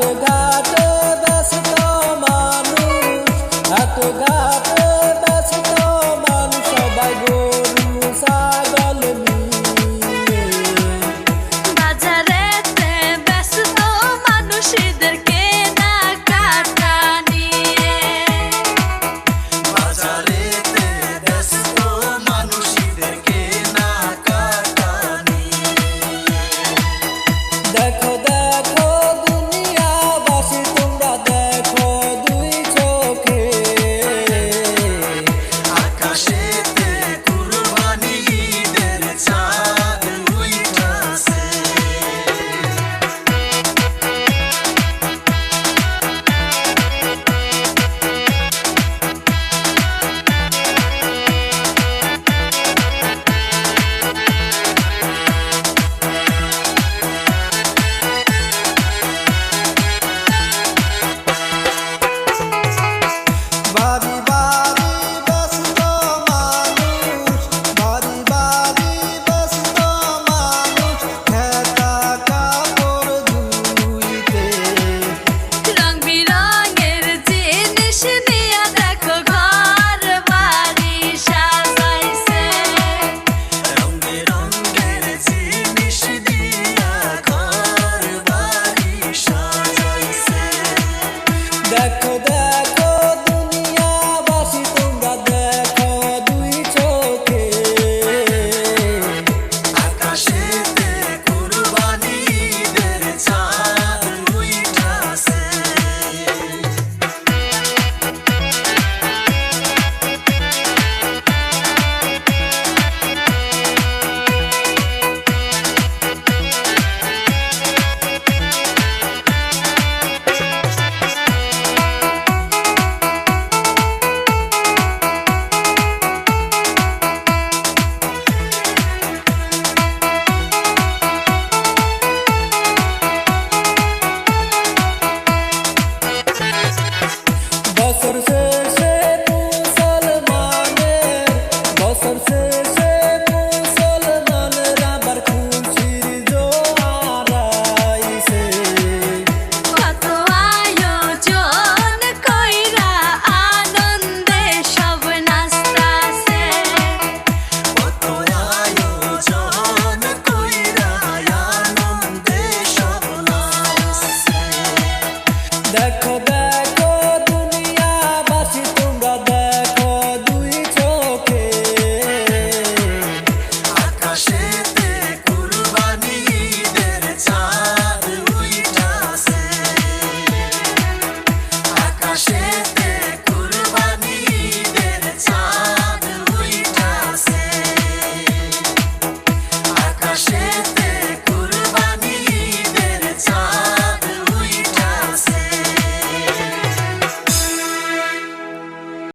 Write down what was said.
te. দেখো দেখো দুনিয়া বাসি তোমরা দেখো দুই চোখে। আকাশেতে কুরবানি দের চাঁদ উইটাছে। আকাশে